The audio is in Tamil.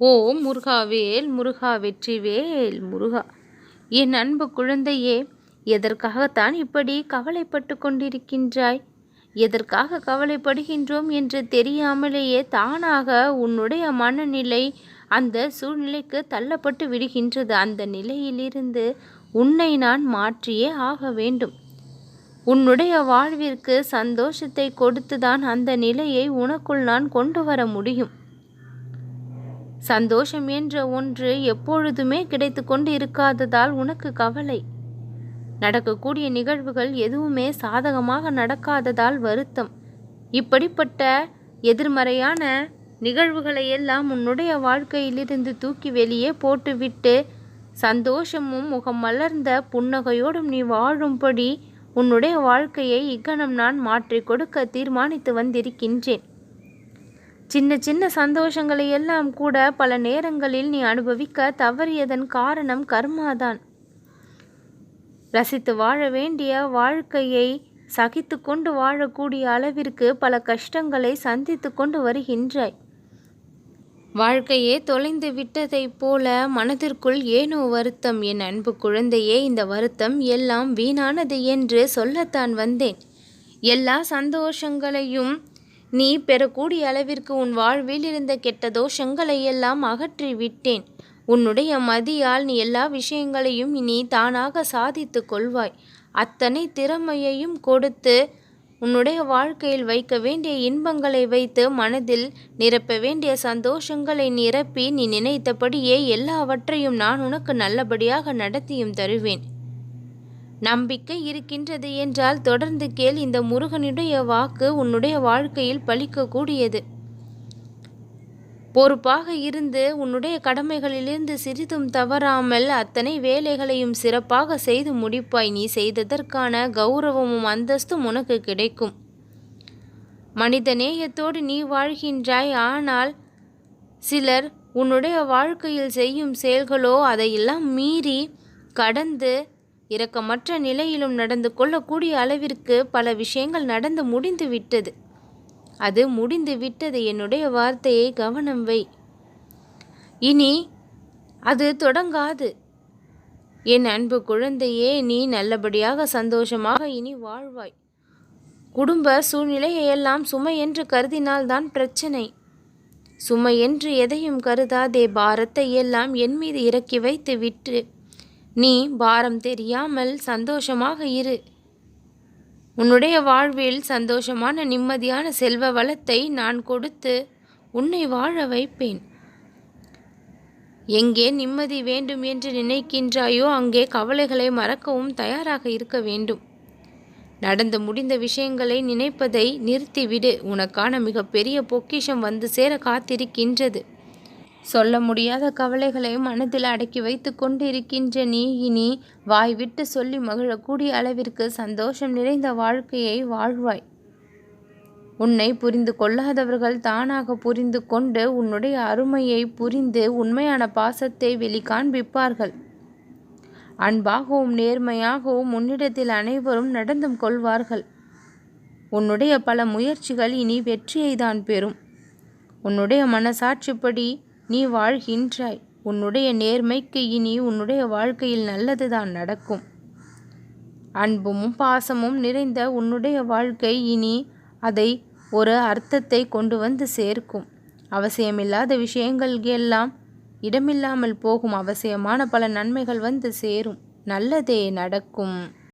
ஓ முருகாவேல் முருகா வெற்றிவேல் முருகா. என் அன்பு குழந்தையே எதற்காகத்தான் இப்படி கவலைப்பட்டு கொண்டிருக்கின்றாய்? எதற்காக கவலைப்படுகின்றோம் என்று தெரியாமலேயே தானாக உன்னுடைய மனநிலை அந்த சூழ்நிலைக்கு தள்ளப்பட்டு விடுகின்றது. அந்த நிலையிலிருந்து உன்னை நான் மாற்றியே ஆக வேண்டும். உன்னுடைய வாழ்விற்கு சந்தோஷத்தை கொடுத்துதான் அந்த நிலையை உனக்குள் நான் கொண்டு வர முடியும். சந்தோஷம் என்ற ஒன்று எப்பொழுதுமே கிடைத்து கொண்டு இருக்காததால் உனக்கு கவலை. நடக்கக்கூடிய நிகழ்வுகள் எதுவுமே சாதகமாக நடக்காததால் வருத்தம். இப்படிப்பட்ட எதிர்மறையான நிகழ்வுகளை எல்லாம் உன்னுடைய வாழ்க்கையிலிருந்து தூக்கி வெளியே போட்டுவிட்டு சந்தோஷமும் முகம் மலர்ந்த புன்னகையோடும் நீ வாழும்படி உன்னுடைய வாழ்க்கையை இக்கணம் நான் மாற்றிக் கொடுக்க தீர்மானித்து வந்திருக்கின்றேன். சின்ன சின்ன சந்தோஷங்களை எல்லாம் கூட பல நேரங்களில் நீ அனுபவிக்க தவறியதன் காரணம் கர்மாதான். ரசித்து வாழ வேண்டிய வாழ்க்கையை சகித்து கொண்டு வாழக்கூடிய அளவிற்கு பல கஷ்டங்களை சந்தித்து கொண்டு வருகின்றாய். வாழ்க்கையே தொலைந்து விட்டதைப் போல மனதிற்குள் ஏனோ வருத்தம்? என் அன்பு குழந்தையே இந்த வருத்தம் எல்லாம் வீணானது என்று சொல்லத்தான் வந்தேன். எல்லா சந்தோஷங்களையும் நீ பெறக்கூடிய அளவிற்கு உன் வாழ்வில் இருந்த கெட்ட தோஷங்களை எல்லாம் அகற்றி விட்டேன் உன்னுடைய மதியால் நீ எல்லா விஷயங்களையும் இனி தானாக சாதித்து கொள்வாய். அத்தனை திறமையையும் கொடுத்து உன்னுடைய வாழ்க்கையில் வைக்க வேண்டிய இன்பங்களை வைத்து மனதில் நிரப்ப வேண்டிய சந்தோஷங்களை நிரப்பி நீ நினைத்தபடியே எல்லாவற்றையும் நான் உனக்கு நல்லபடியாக நடத்தியும் தருவேன். நம்பிக்கை இருக்கின்றது என்றால் தொடர்ந்து கேள் இந்த முருகனுடைய வாக்கு உன்னுடைய வாழ்க்கையில் பலிக்கக்கூடியது பொறுப்பாக இருந்து உன்னுடைய கடமைகளிலிருந்து சிறிதும் தவறாமல் அத்தனை வேலைகளையும் சிறப்பாக செய்து முடிப்பாய். நீ செய்ததற்கான கௌரவமும் அந்தஸ்தும் உனக்கு கிடைக்கும். மனித நேயத்தோடு நீ வாழ்கின்றாய். ஆனால் சிலர் உன்னுடைய வாழ்க்கையில் செய்யும் செயல்களோ அதையெல்லாம் மீறி கடந்து இரக்கமற்ற நிலையிலும் நடந்து கொள்ளக்கூடிய அளவிற்கு பல விஷயங்கள் நடந்து முடிந்து விட்டது. அது முடிந்து விட்டது என்னுடைய வார்த்தையை கவனம் வை. இனி அது தொடங்காது. என் அன்பு குழந்தையே நீ நல்லபடியாக சந்தோஷமாக இனி வாழ்வாய். குடும்ப சூழ்நிலையை எல்லாம் சுமை என்று கருதினால்தான் பிரச்சனை. சுமை என்று எதையும் கருதாதே பாரத்தை எல்லாம் என் மீது இறக்கி வைத்து விட்டு நீ பாரம் தெரியாமல் சந்தோஷமாக இரு. உன்னுடைய வாழ்வில் சந்தோஷமான நிம்மதியான செல்வ வளத்தை நான் கொடுத்து உன்னை வாழ வைப்பேன். எங்கே நிம்மதி வேண்டும் என்று நினைக்கின்றாயோ அங்கே கவலைகளை மறக்கவும் தயாராக இருக்க வேண்டும். நடந்து முடிந்த விஷயங்களை நினைப்பதை நிறுத்திவிடு. உனக்கான மிகப்பெரிய பொக்கிஷம் வந்து சேர காத்திருக்கின்றது. சொல்ல முடியாத கவலைகளை மனதில் அடக்கி வைத்து கொண்டிருக்கின்ற நீ இனி வாய் விட்டு சொல்லி மகிழக்கூடிய அளவிற்கு சந்தோஷம் நிறைந்த வாழ்க்கையை வாழ்வாய். உன்னை புரிந்து கொள்ளாதவர்கள் தானாக புரிந்து கொண்டு உன்னுடைய அருமையை புரிந்து உண்மையான பாசத்தை வெளிக்காண்பிப்பார்கள். அன்பாகவும் நேர்மையாகவும் உன்னிடத்தில் அனைவரும் நடந்தும் கொள்வார்கள். உன்னுடைய பல முயற்சிகள் இனி வெற்றியை தான் பெறும். உன்னுடைய மனசாட்சிப்படி நீ வாழ்கின்றாய். உன்னுடைய நேர்மைக்கு இனி உன்னுடைய வாழ்க்கையில் நல்லதுதான் நடக்கும். அன்பும் பாசமும் நிறைந்த உன்னுடைய வாழ்க்கை இனி அதை ஒரு அர்த்தத்தை கொண்டு வந்து சேர்க்கும். அவசியமில்லாத விஷயங்கள் எல்லாம் இடமில்லாமல் போகும். அவசியமான பல நன்மைகள் வந்து சேரும். நல்லதே நடக்கும்.